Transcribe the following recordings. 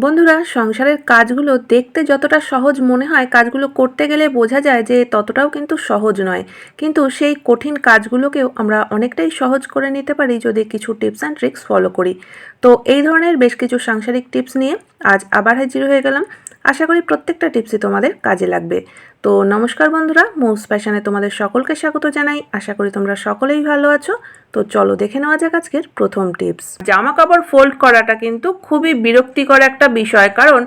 বন্ধুরা, সংসারের কাজগুলো দেখতে যতটা সহজ মনে হয়, কাজগুলো করতে গেলে বোঝা যায় যে ততটাও কিন্তু সহজ নয়। কিন্তু সেই কঠিন কাজগুলোকেও আমরা অনেকটাই সহজ করে নিতে পারি যদি কিছু টিপস অ্যান্ড ট্রিক্স ফলো করি। তো এই ধরনের বেশ কিছু সাংসারিক টিপস নিয়ে আজ আবার হাজির হয়ে গেলাম। আশা করি প্রত্যেকটা টিপসই তোমাদের কাজে লাগবে। তো নমস্কার বন্ধুরা মোস প্যাশনে তোমাদের সকলকে স্বাগত জানাই। আশা করি তোমরা সকলেই ভালো আছো। তো চলো দেখে নেওয়া যাক আজকের প্রথম টিপস জামা কাপড় ফোল্ড করাটা কিন্তু খুবই বিরক্তিকর একটা বিষয়, কারণ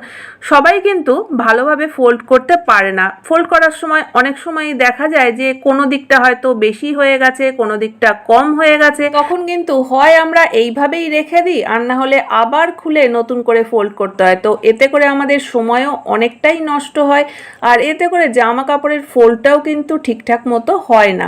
সবাই কিন্তু ভালোভাবে ফোল্ড করতে পারে না। ফোল্ড করার সময় অনেক সময় দেখা যায় যে কোনো দিকটা হয়তো বেশি হয়ে গেছে, কোনো দিকটা কম হয়ে গেছে। তখন কিন্তু হয় আমরা এইভাবেই রেখে দিই, আর না হলে আবার খুলে নতুন করে ফোল্ড করতে হয়। তো এতে করে আমাদের সময়ও অনেকটাই নষ্ট হয়, আর এতে করে জামা কাপড়ের ফোল্ডটাও কিন্তু ঠিকঠাক মতো হয় না।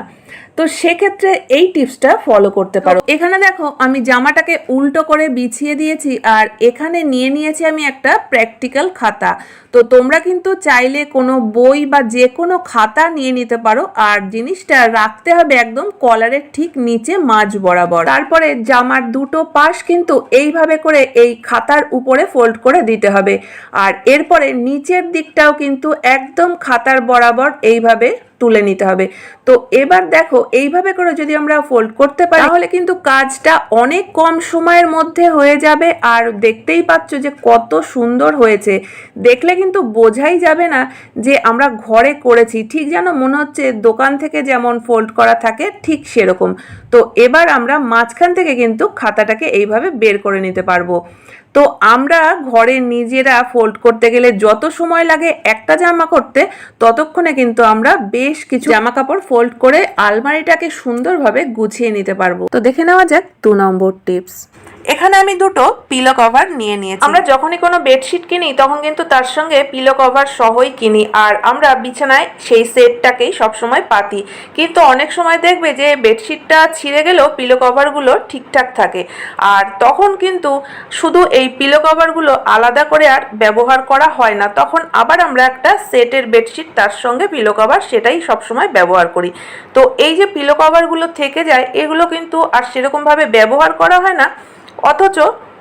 তো সেক্ষেত্রে এই টিপসটা ফলো করতে পারো। এখানে দেখো, আমি জামাটাকে উল্টো করে বিছিয়ে দিয়েছি আর এখানে নিয়ে নিয়েছি আমি একটা প্র্যাকটিক্যাল খাতা। তো তোমরা কিন্তু চাইলে কোনো বই বা যে কোনো খাতা নিয়ে নিতে পারো আর জিনিসটা রাখতে হবে একদম কলারের ঠিক নিচে মাঝ বরাবর। তারপরে জামার দুটো পাশ কিন্তু এইভাবে করে এই খাতার উপরে ফোল্ড করে দিতে হবে। আর এরপরে নিচের দিকটাও কিন্তু একদম খাতার বরাবর এইভাবে তুলে নিতে হবে। তো এবার দেখো, এইভাবে করে যদি আমরা ফোল্ড করতে পারি, তাহলে কিন্তু কাজটা অনেক কম সময়ের মধ্যে হয়ে যাবে। আর দেখতেই পাচ্ছ যে কত সুন্দর হয়েছে। দেখলে কিন্তু বোঝাই যাবে না যে আমরা ঘরে করেছি। ঠিক যেন মনে হচ্ছে দোকান থেকে যেমন ফোল্ড করা থাকে, ঠিক সেরকম। তো এবার আমরা মাঝখান থেকে কিন্তু খাতাটাকে এইভাবে বের করে নিতে পারব। তো আমরা ঘরে নিজেরা ফোল্ড করতে গেলে যত সময় লাগে একটা জামা করতে, ততক্ষণে কিন্তু আমরা বেশ কিছু জামা কাপড় ফোল্ড করে আলমারিটাকে সুন্দরভাবে গুছিয়ে নিতে পারব। তো দেখে নেওয়া যাক দু নম্বর টিপস এখানে আমি দুটো পিলো কভার নিয়ে নিয়েছি। আমরা যখনই কোনো বেডশিট কিনি, তখন কিন্তু তার সঙ্গে পিলো কভার সহই কিনি। আর আমরা বিছানায় সেই সেটটাকেই সবসময় পাতি। কিন্তু অনেক সময় দেখবে যে বেডশিটটা ছিঁড়ে গেলেও পিলো কভারগুলো ঠিকঠাক থাকে। আর তখন কিন্তু শুধু এই পিলো কভারগুলো আলাদা করে আর ব্যবহার করা হয় না। তখন আবার আমরা একটা সেটের বেডশিট তার সঙ্গে পিলো কভার সেটাই সবসময় ব্যবহার করি। তো এই যে পিলো কভারগুলো থেকে যায়, এগুলো কিন্তু আর সেরকমভাবে ব্যবহার করা হয় না। অথচ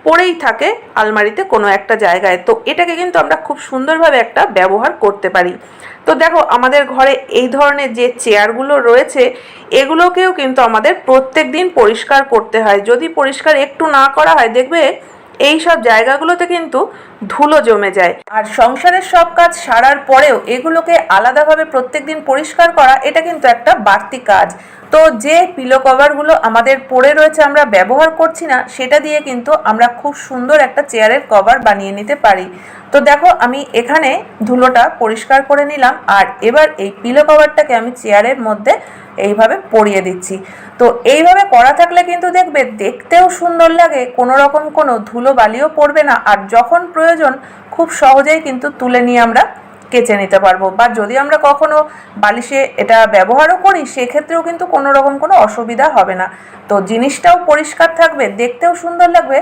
পড়েই থাকে আলমারিতে কোনো একটা জায়গায়। তো এটাকে কিন্তু আমরা খুব সুন্দরভাবে একটা ব্যবহার করতে পারি। তো দেখো, আমাদের ঘরে এই ধরনের যে চেয়ারগুলো রয়েছে, এগুলোকেও কিন্তু আমাদের প্রত্যেক দিন পরিষ্কার করতে হয়। যদি পরিষ্কার একটু না করা হয়, দেখবে এই সব জায়গাগুলোতে কিন্তু ধুলো জমে যায়। আর সংসারের সব কাজ সারার পরেও এগুলোকে আলাদাভাবে প্রত্যেক দিন পরিষ্কার করা, এটা কিন্তু একটা বাড়তি কাজ। তো যে পিলো কভারগুলো আমাদের পড়ে রয়েছে আমরা ব্যবহার করছি না, সেটা দিয়ে কিন্তু আমরা খুব সুন্দর একটা চেয়ারের কভার বানিয়ে নিতে পারি। তো দেখো, আমি এখানে ধুলোটা পরিষ্কার করে নিলাম, আর এবার এই পিলো কভারটাকে আমি চেয়ারের মধ্যে এইভাবে পরিয়ে দিচ্ছি। তো এইভাবে করা থাকলে কিন্তু দেখবে, দেখতেও সুন্দর লাগে, কোনো রকম কোনো ধুলো বালিও পড়বে না, আর যখন প্রয়োজন খুব সহজেই কিন্তু তুলে নিয়ে আমরা কেচে নিতে পারব। বা যদি আমরা কখনো বালিশে এটা ব্যবহারও করি, সেক্ষেত্রেও কিন্তু কোনো রকম কোনো অসুবিধা হবে না। তো জিনিসটাও পরিষ্কার থাকবে, দেখতেও সুন্দর লাগবে,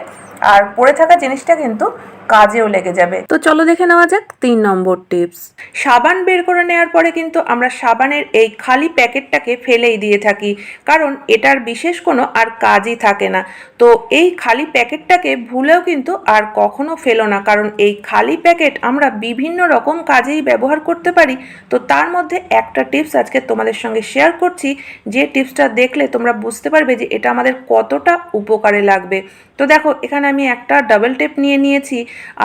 আর পরে থাকা জিনিসটা কিন্তু কাজেও লেগে যাবে। তো চলো দেখে নেওয়া যাক তিন নম্বর টিপস। সাবান বের করে নেওয়ার পরে কিন্তু আমরা সাবানের এই খালি প্যাকেটটাকে ফেলেই দিয়ে থাকি, কারণ এটার বিশেষ কোনো আর কাজই থাকে না। তো এই খালি প্যাকেটটাকে ভুলেও কিন্তু আর কখনো ফেলো না, কারণ এই খালি প্যাকেট আমরা বিভিন্ন রকম কাজেই ব্যবহার করতে পারি। তো তার মধ্যে একটা টিপস আজকে তোমাদের সঙ্গে শেয়ার করছি, যে টিপসটা দেখলে তোমরা বুঝতে পারবে যে এটা আমাদের কতটা উপকারে লাগবে। তো দেখো, এখানে আমি একটা ডাবল টেপ নিয়ে নিয়েছি।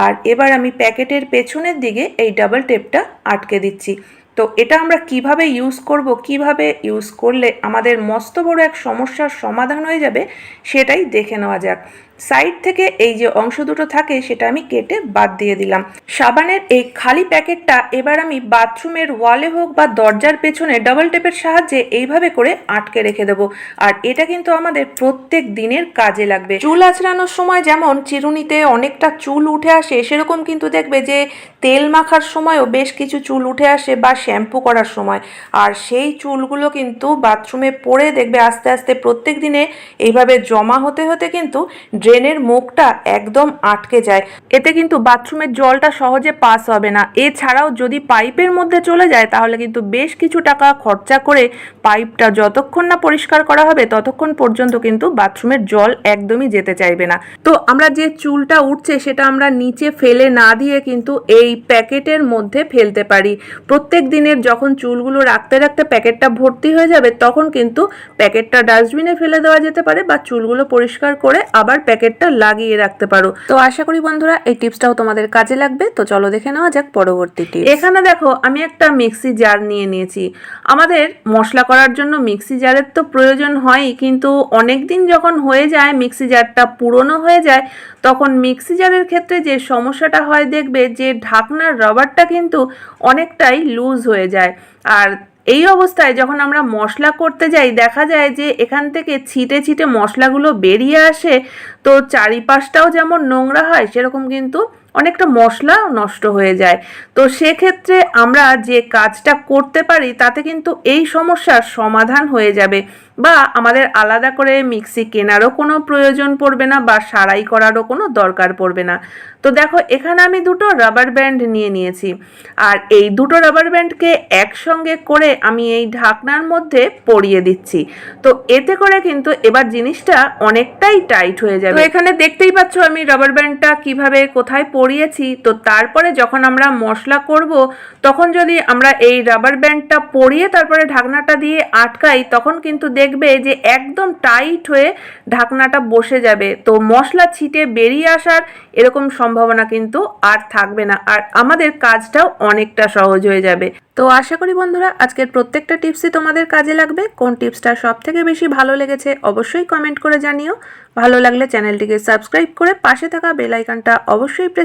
আর এবার আমি প্যাকেটের পেছনের দিকে এই ডাবল টেপটা আটকে দিচ্ছি। তো এটা আমরা কীভাবে ইউজ করব, কীভাবে ইউজ করলে আমাদের মস্ত বড় এক সমস্যার সমাধান হয়ে যাবে, সেটাই দেখে নেওয়া যাক। সাইড থেকে এই যে অংশ দুটো থাকে সেটা আমি কেটে বাদ দিয়ে দিলাম। সাবানের এই খালি প্যাকেটটা এবার আমি বাথরুমের ওয়ালে হোক বা দরজার পেছনে ডাবল টেপের সাহায্যে এইভাবে করে আটকে রেখে দেবো। আর এটা কিন্তু আমাদের প্রত্যেক দিনের কাজে লাগবে। চুল আঁচড়ানোর সময় যেমন চিরুনিতে অনেকটা চুল উঠে আসে, সেরকম কিন্তু দেখবে যে তেল মাখার সময়ও বেশ কিছু চুল উঠে আসে বা শ্যাম্পু করার সময়। আর সেই চুলগুলো কিন্তু বাথরুমে পড়ে দেখবে আস্তে আস্তে প্রত্যেক দিনে এইভাবে জমা হতে হতে কিন্তু ড্রেনের মুখটা একদম আটকে যায়। এতে কিন্তু বাথরুমের জলটা সহজে পাস হবে না। এছাড়াও যদি পাইপের মধ্যে চলে যায়, তাহলে কিন্তু বেশ কিছু টাকা খরচা করে পাইপটা যতক্ষণ না পরিষ্কার করা হবে, ততক্ষণ পর্যন্ত কিন্তু বাথরুমের জল একদমই যেতে চাইবে না। তো আমরা যে চুলটা উঠছে, সেটা আমরা নিচে ফেলে না দিয়ে কিন্তু এই প্যাকেটের মধ্যে ফেলতে পারি। প্রত্যেক দিনের যখন চুলগুলো রাখতে রাখতে প্যাকেটটা ভর্তি হয়ে যাবে, তখন কিন্তু প্যাকেটটা ডাস্টবিনে ফেলে দেওয়া যেতে পারে বা চুলগুলো পরিষ্কার করে আবার প্যাকেটটা লাগিয়ে রাখতে পারো। তো আশা করি বন্ধুরা, এই টিপসটাও তোমাদের কাজে লাগবে। তো চলো দেখে নেওয়া যাক পরবর্তী টিপস। এখানে দেখো, আমি একটা মিক্সি জার নিয়ে নিয়েছি। আমাদের মশলা করার জন্য মিক্সি জারের তো প্রয়োজন হয়ই, কিন্তু অনেক দিন যখন হয়ে যায়, মিক্সি জারটা পুরনো হয়ে যায়, তখন মিক্সি জারের ক্ষেত্রে যে সমস্যাটা হয়, দেখবে যে ঢাকনার রবারটা কিন্তু অনেকটাই লুজ হয়ে যায়। আর এই অবস্থায় যখন আমরা মশলা করতে যাই, দেখা যায় যে এখান থেকে ছিটে ছিটে মশলাগুলো বেরিয়ে আসে, তো চারিপাশটাও যেমন নোংরা হয়, সেরকম কিন্তু অনেকটা মশলা নষ্ট হয়ে যায়। তো সেক্ষেত্রে আমরা যে কাজটা করতে পারি, তাতে কিন্তু এই সমস্যার সমাধান হয়ে যাবে বা আমাদের আলাদা করে মিক্সি কেনারও কোনো প্রয়োজন পড়বে না বা সারাই করারও কোনো দরকার পড়বে না। তো দেখো, এখানে আমি দুটো রাবার ব্যান্ড নিয়ে নিয়েছি। আর এই দুটো রাবার ব্যান্ডকে একসঙ্গে করে আমি এই ঢাকনার মধ্যে পরিয়ে দিচ্ছি। তো এতে করে কিন্তু এবার জিনিসটা অনেকটাই টাইট হয়ে যাবে। এখানে দেখতেই পাচ্ছ আমি রাবার ব্যান্ডটা কীভাবে কোথায় পরিয়েছি তো তারপরে যখন আমরা মশলা করব, তখন যদি আমরা এই রাবার ব্যান্ডটা পরিয়ে তারপরে ঢাকনাটা দিয়ে আটকাই, তখন কিন্তু দেখবে যে একদম টাইট হয়ে ঢাকনাটা বসে যাবে। তো মশলা ছিটে বেরিয়ে আসার এরকম সম্ভাবনা কিন্তু আর থাকবে না। আর আমাদের কাজটাও অনেকটা সহজ হয়ে যাবে। তো আশা করি বন্ধুরা, আজকের প্রত্যেকটা টিপসই তোমাদের কাজে লাগবে। কোন টিপসটা সব থেকে বেশি ভালো লেগেছে অবশ্যই কমেন্ট করে জানিও। ভালো লাগলে চ্যানেলটিকে সাবস্ক্রাইব করে পাশে থাকা বেলাইকানটা অবশ্যই